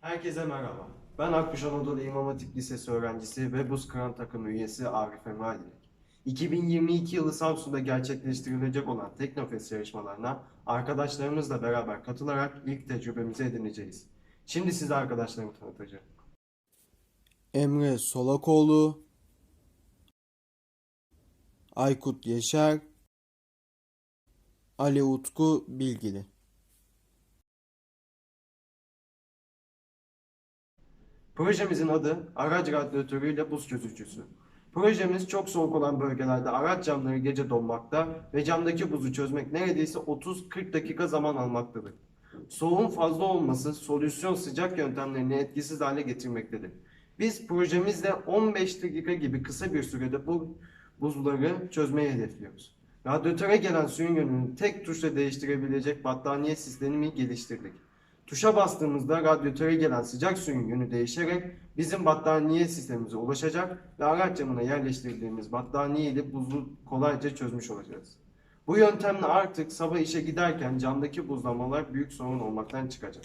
Herkese merhaba. Ben Akkuş Anadolu İmam Hatip Lisesi öğrencisi ve Buz Kıran takım üyesi Arif Emre Alilek. 2022 yılı Samsun'da gerçekleştirilecek olan Teknofest yarışmalarına arkadaşlarımızla beraber katılarak ilk tecrübemizi edineceğiz. Şimdi size arkadaşlarımı tanıtacağım. Emre Solakoğlu, Aykut Yaşar, Ali Utku Bilgili. Projemizin adı araç radyatörüyle buz çözücüsü. Projemiz çok soğuk olan bölgelerde araç camları gece donmakta ve camdaki buzu çözmek neredeyse 30-40 dakika zaman almaktadır. Soğuğun fazla olması solüsyon sıcak yöntemlerini etkisiz hale getirmektedir. Biz projemizde 15 dakika gibi kısa bir sürede bu buzları çözmeyi hedefliyoruz. Radyatöre gelen suyun yönünü tek tuşla değiştirebilecek battaniye sistemini geliştirdik. Tuşa bastığımızda radyatöre gelen sıcak suyun yönü değişerek bizim battaniye sistemimize ulaşacak ve araç camına yerleştirdiğimiz battaniye ile buzu kolayca çözmüş olacağız. Bu yöntemle artık sabah işe giderken camdaki buzlamalar büyük sorun olmaktan çıkacak.